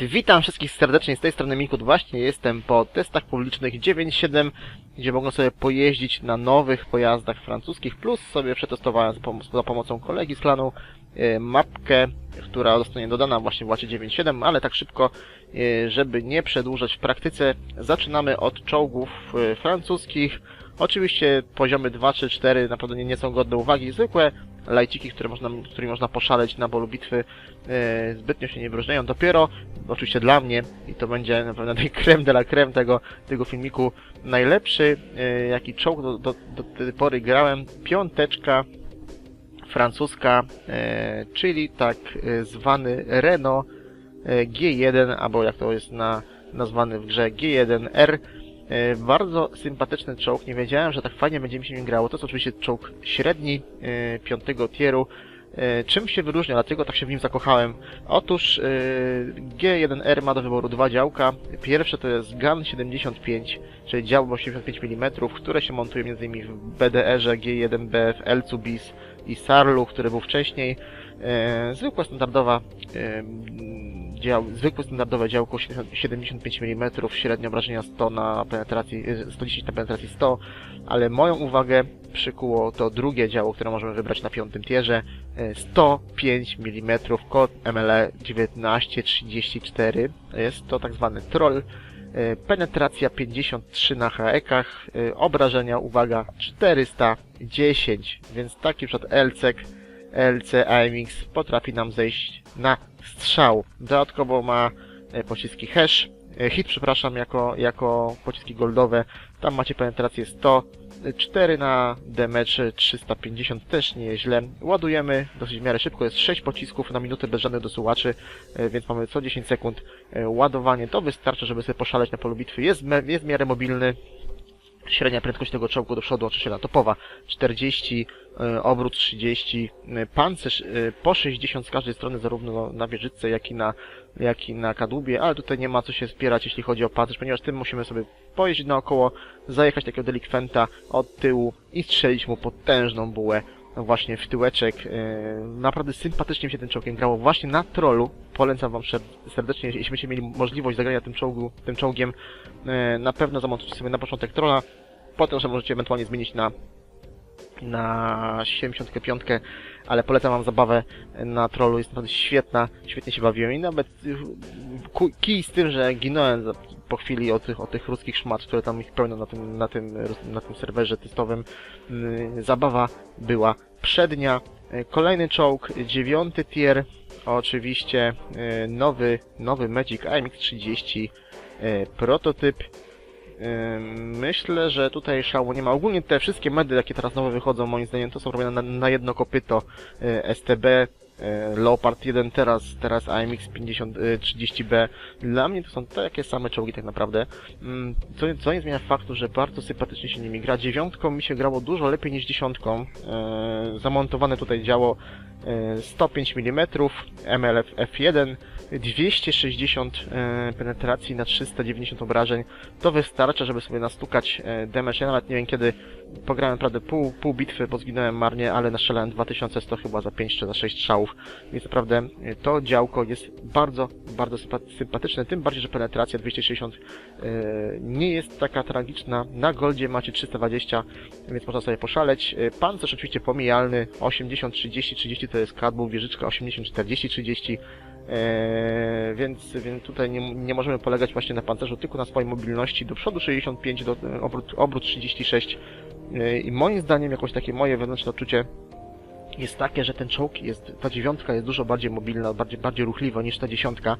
Witam wszystkich serdecznie z tej strony Mikut. Właśnie jestem po testach publicznych 9.7, gdzie mogą sobie pojeździć na nowych pojazdach francuskich, plus sobie przetestowałem za, pom- za pomocą kolegi z klanu e, mapkę, która zostanie dodana właśnie w łacie 9.7, ale tak szybko, e, żeby nie przedłużać w praktyce, zaczynamy od czołgów e, francuskich. Oczywiście poziomy 2 czy 4 naprawdę nie, nie są godne uwagi, zwykłe lajciki, które można, którymi można poszaleć na polu bitwy, e, zbytnio się nie wyróżniają. Dopiero, oczywiście dla mnie, i to będzie na pewno tej creme de la creme tego, tego filmiku, najlepszy, e, jaki czołg do, do, do tej pory grałem, piąteczka francuska, e, czyli tak e, zwany Renault e, G1, albo jak to jest na, nazwany w grze G1R. E, Bardzo sympatyczny czołg, nie wiedziałem, że tak fajnie będzie mi się nim grało. To jest oczywiście czołg średni, e, piątego tieru. E, Czym się wyróżnia, dlatego tak się w nim zakochałem? Otóż e, G1R ma do wyboru dwa działka. Pierwsze to jest GAN 75, czyli dział 85 mm, które się montuje m.in. w BDR-ze G1B, w Elcu BIS i Sarlu, który był wcześniej. E, zwykła standardowa e, dział, zwykłe standardowe działko 75 mm, średnie obrażenia 100 na penetracji, e, 110 na penetracji 100, ale moją uwagę przykuło to drugie działo, które możemy wybrać na piątym tierze, e, 105 mm, kod MLE 1934, jest to tak zwany troll, e, penetracja 53 na haekach, e, obrażenia, uwaga, 410, więc taki przykład LCek LC AMX potrafi nam zejść na strzał. Dodatkowo ma e, pociski hash, e, hit przepraszam, jako, jako pociski goldowe. Tam macie penetrację 100, 4 na damage 350 też nie jest źle. Ładujemy dosyć w miarę szybko, jest 6 pocisków na minutę bez żadnych dosuwaczy, e, więc mamy co 10 sekund ładowanie. To wystarczy, żeby sobie poszaleć na polu bitwy. Jest, jest w miarę mobilny. Średnia prędkość tego czołgu do przodu, oczywiście topowa 40, e, obrót 30, e, pancerz e, po 60 z każdej strony, zarówno na wieżyczce, jak i na, jak i na kadłubie, ale tutaj nie ma co się spierać, jeśli chodzi o pancerz, ponieważ tym musimy sobie pojeździć naokoło, zajechać takiego delikwenta od tyłu i strzelić mu potężną bułę właśnie w tyłeczek. E, Naprawdę sympatycznie mi się tym czołgiem grało właśnie na trollu. Polecam wam serdecznie, jeśli będziecie mieli możliwość zagrania tym, czołgu, tym czołgiem, e, na pewno zamontujcie sobie na początek trolla, potem że możecie ewentualnie zmienić na na 75, ale polecam wam zabawę na trollu, jest naprawdę świetna, świetnie się bawiłem i nawet kij z tym, że ginąłem po chwili od tych, od tych ruskich szmat, które tam ich pełno na tym, na tym, na tym serwerze testowym. Y, Zabawa była przednia. Y, Kolejny czołg, dziewiąty tier, oczywiście y, nowy, nowy Magic AMX-30 y, prototyp. Myślę, że tutaj szału nie ma. Ogólnie te wszystkie medy, jakie teraz nowe wychodzą, moim zdaniem, to są robione na, na jedno kopyto. STB, Leopard 1, teraz, teraz AMX 50, y, 30B. Dla mnie to są takie same czołgi tak naprawdę. Ym, Co, co nie zmienia faktu, że bardzo sympatycznie się nimi gra. Dziewiątką mi się grało dużo lepiej niż dziesiątką. Y, Zamontowane tutaj działo y, 105 mm, MLF F1, 260 e, penetracji na 390 obrażeń. To wystarcza, żeby sobie nastukać e, damage. Ja nawet nie wiem kiedy pograłem naprawdę pół, pół bitwy, bo zginąłem marnie, ale nastrzelałem 2100 chyba za 5 czy za 6 strzałów. Więc naprawdę e, to działko jest bardzo, bardzo sympa- sympatyczne, tym bardziej, że penetracja 260 e, nie jest taka tragiczna. Na goldzie macie 320, więc można sobie poszaleć. Pancerz oczywiście pomijalny, 80, 30, 30 to jest kadłub, wieżyczka 80, 40, 30. Eee, więc, więc tutaj nie, nie możemy polegać właśnie na pancerzu, tylko na swojej mobilności do przodu 65, do, obrót, obrót 36 Eee, i moim zdaniem jakoś takie moje wewnętrzne odczucie jest takie, że ten czołg jest, ta dziewiątka jest dużo bardziej mobilna, bardziej, bardziej ruchliwa niż ta dziesiątka.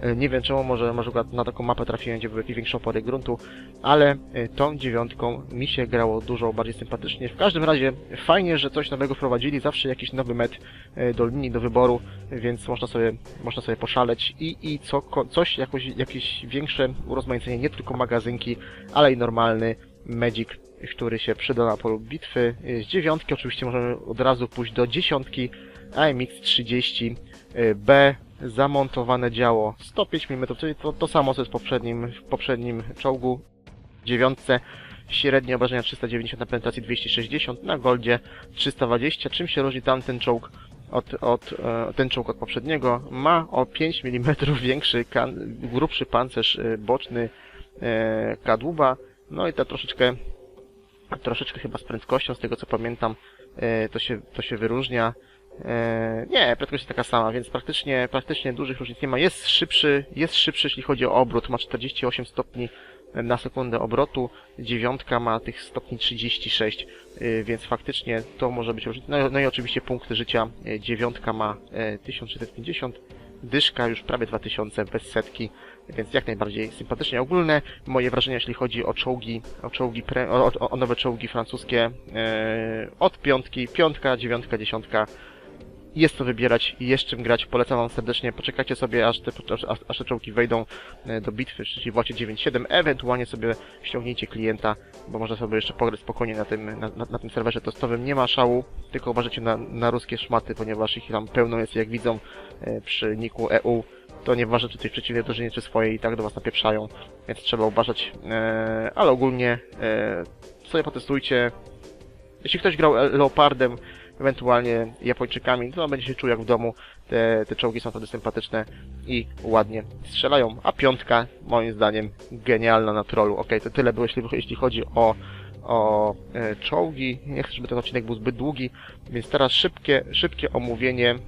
E, Nie wiem czemu, może, może na taką mapę trafiłem, gdzie były jakieś większe opory gruntu, ale e, tą dziewiątką mi się grało dużo bardziej sympatycznie. W każdym razie fajnie, że coś nowego wprowadzili, zawsze jakiś nowy met e, do linii, do wyboru, więc można sobie, można sobie poszaleć i, i co, coś, jakoś, jakieś większe urozmaicenie, nie tylko magazynki, ale i normalny Magic, który się przyda na polu bitwy. Z dziewiątki oczywiście możemy od razu pójść do dziesiątki AMX 30 B zamontowane działo 105 mm, czyli to, to samo co jest w poprzednim, w poprzednim czołgu dziewiątce. Średnie obrażenia 390 na penetracji 260, na goldzie 320. Czym się różni tamten czołg od, od e, ten czołg od poprzedniego. Ma o 5 mm większy, grubszy pancerz e, boczny e, kadłuba. No i ta troszeczkę, troszeczkę chyba z prędkością, z tego co pamiętam, e, to się, to się wyróżnia. E, nie, prędkość jest taka sama, więc praktycznie, praktycznie dużych różnic nie ma. Jest szybszy, jest szybszy, jeśli chodzi o obrót. Ma 48 stopni na sekundę obrotu. Dziewiątka ma tych stopni 36, y, więc faktycznie to może być różnica. No, no i oczywiście punkty życia. Dziewiątka ma e, 1650, dyszka już prawie 2000 bez setki, więc jak najbardziej sympatycznie. Ogólne moje wrażenia, jeśli chodzi o czołgi, o czołgi, pre, o, o, o nowe czołgi francuskie, e, od piątki, piątka, dziewiątka, dziesiątka, jest co wybierać i jest czym grać. Polecam Wam serdecznie. Poczekajcie sobie, aż te, aż, aż- te czołgi wejdą e, do bitwy, czyli w łacie 9.7. Ewentualnie sobie ściągnijcie klienta, bo można sobie jeszcze pograć spokojnie na tym, na, na, na tym serwerze testowym. Nie ma szału, tylko uważajcie na, na ruskie szmaty, ponieważ ich tam pełno jest, jak widzą e, przy niku EU. To nieważne, czy tej przeciwnej drużynie, czy swojej, i tak do Was napieprzają, więc trzeba uważać. E, ale ogólnie e, sobie potestujcie. Jeśli ktoś grał e, Leopardem, ewentualnie Japończykami, to będzie się czuł jak w domu. Te, te czołgi są naprawdę sympatyczne i ładnie strzelają. A piątka, moim zdaniem, genialna na trollu. Okej, to tyle było, jeśli, jeśli chodzi o, o e, czołgi. Nie chcę, żeby ten odcinek był zbyt długi, więc teraz szybkie, szybkie omówienie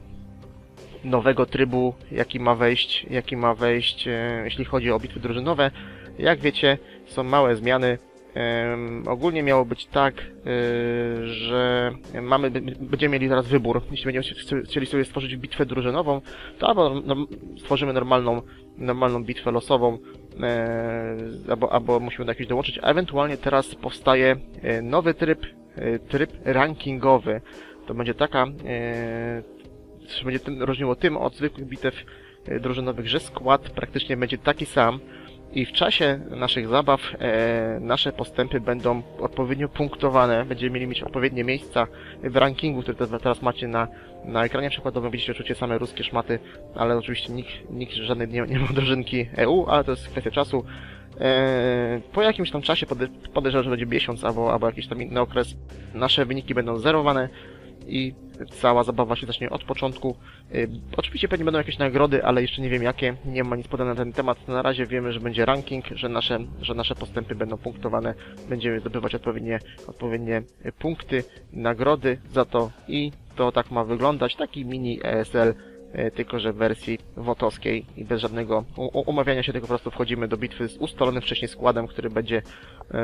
nowego trybu, jaki ma wejść, jaki ma wejść, e, jeśli chodzi o bitwy drużynowe. Jak wiecie, są małe zmiany. Ogólnie miało być tak, y, że mamy, będziemy mieli teraz wybór. Jeśli będziemy chci- chcieli sobie stworzyć bitwę drużynową, to albo stworzymy normalną, normalną bitwę losową, e, albo, albo musimy do jakiejś dołączyć, a ewentualnie teraz powstaje e, nowy tryb, e, tryb rankingowy. To będzie taka, będzie tym, różniło tym od zwykłych bitew e, drużynowych, że skład praktycznie będzie taki sam i w czasie naszych zabaw e, nasze postępy będą odpowiednio punktowane, będziemy mieli mieć odpowiednie miejsca w rankingu, który te- teraz macie na, na ekranie przykładowym, widzicie oczywiście same ruskie szmaty, ale oczywiście nikt, nikt żadnej nie, nie ma drużynki EU, ale to jest kwestia czasu. E, po jakimś tam czasie, pode, podejrzewam, że będzie miesiąc albo, albo jakiś tam inny okres, nasze wyniki będą zerowane i cała zabawa się zacznie od początku. Y, Oczywiście pewnie będą jakieś nagrody, ale jeszcze nie wiem jakie. Nie ma nic podane na ten temat. Na razie wiemy, że będzie ranking, że nasze, że nasze postępy będą punktowane. Będziemy zdobywać odpowiednie, odpowiednie y, punkty, nagrody za to i to tak ma wyglądać. Taki mini ESL, y, tylko że w wersji wotowskiej i bez żadnego umawiania się, tylko po prostu wchodzimy do bitwy z ustalonym wcześniej składem, który będzie,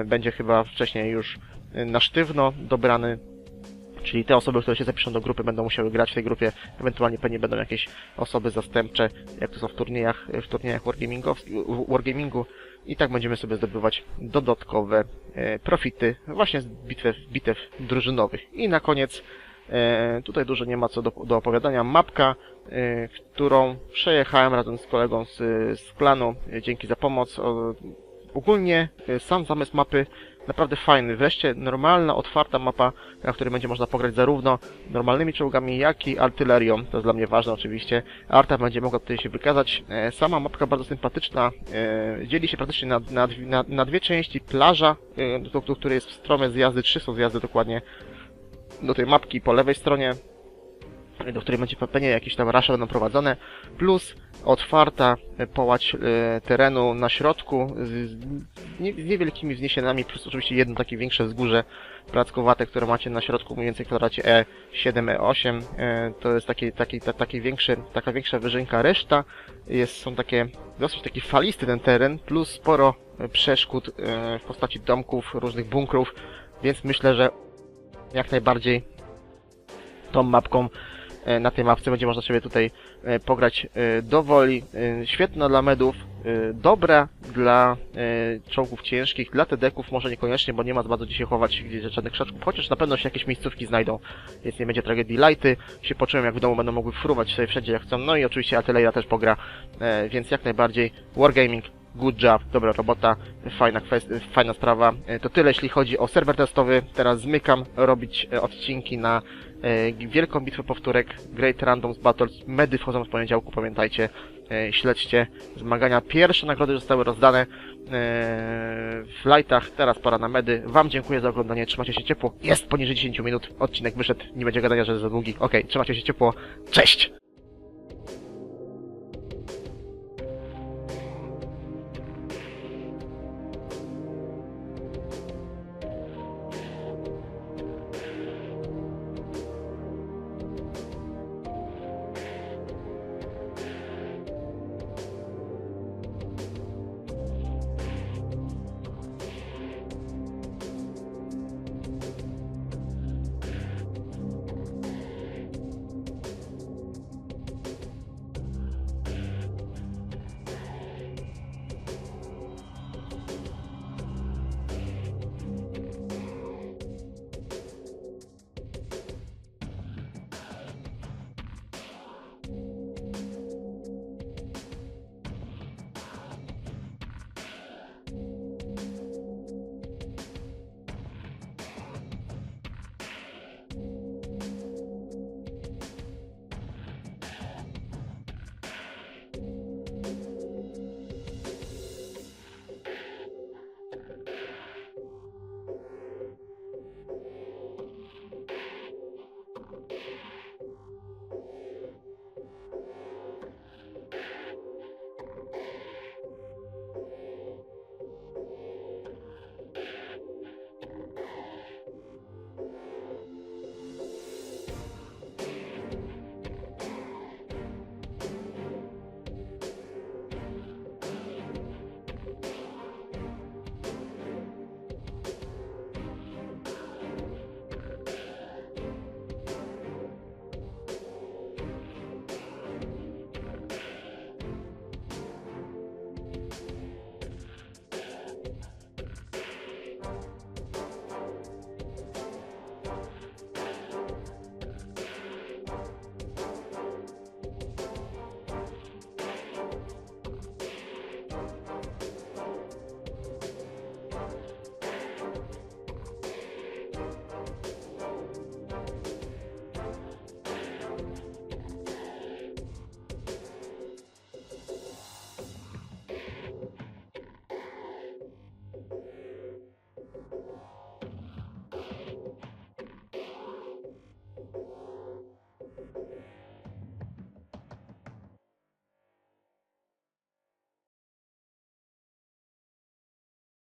będzie chyba wcześniej już na sztywno dobrany Czyli te osoby, które się zapiszą do grupy, będą musiały grać w tej grupie. Ewentualnie pewnie będą jakieś osoby zastępcze, jak to są w turniejach, w turniejach wargamingu. I tak będziemy sobie zdobywać dodatkowe e, profity właśnie z bitew, bitew drużynowych. I na koniec, e, tutaj dużo nie ma co do, do opowiadania, mapka, e, którą przejechałem razem z kolegą z, z klanu. E, Dzięki za pomoc. O, ogólnie e, sam zamysł mapy naprawdę fajny. Wreszcie normalna, otwarta mapa, na której będzie można pograć zarówno normalnymi czołgami, jak i artylerią. To jest dla mnie ważne oczywiście. Arta będzie mogła tutaj się wykazać. E, Sama mapka bardzo sympatyczna. e, Dzieli się praktycznie na, na, na, na dwie części. Plaża, e, do, do której jest strome zjazdy, trzy są zjazdy dokładnie do tej mapki po lewej stronie do której będzie pewnie jakieś tam rasze będą prowadzone, plus otwarta połać e, terenu na środku z, z, nie, z niewielkimi wzniesieniami, plus oczywiście jedno takie większe wzgórze plackowate, które macie na środku mniej więcej kwadracie E7, E8. E, to jest taki, taki, ta, taki większy, taka większa wyżynka. Reszta jest, są takie, dosyć taki falisty ten teren, plus sporo e, przeszkód w postaci domków, różnych bunkrów, więc myślę, że jak najbardziej tą mapką na tej mapce będzie można sobie tutaj e, pograć e, do woli. E, Świetna dla medów, e, dobra dla e, czołgów ciężkich, dla tedeków może niekoniecznie, bo nie ma bardzo gdzie się chować gdzie żadnych krzaczków, chociaż na pewno się jakieś miejscówki znajdą, więc nie będzie tragedii. Lighty się poczułem jak w domu, będą mogły fruwać sobie wszędzie jak chcą, no i oczywiście artyleria też pogra, e, więc jak najbardziej Wargaming Good job, dobra robota, fajna kwestia, fajna sprawa. E, To tyle jeśli chodzi o serwer testowy. Teraz zmykam robić e, odcinki na e, wielką bitwę powtórek Great Randoms Battles. Medy wchodzą w poniedziałku, pamiętajcie. e, śledźcie zmagania. Pierwsze nagrody zostały rozdane e, w lightach, teraz pora na medy. Wam dziękuję za oglądanie, trzymajcie się ciepło. Jest poniżej 10 minut, odcinek wyszedł, nie będzie gadania, że jest za długi. Okej, trzymajcie się ciepło, cześć!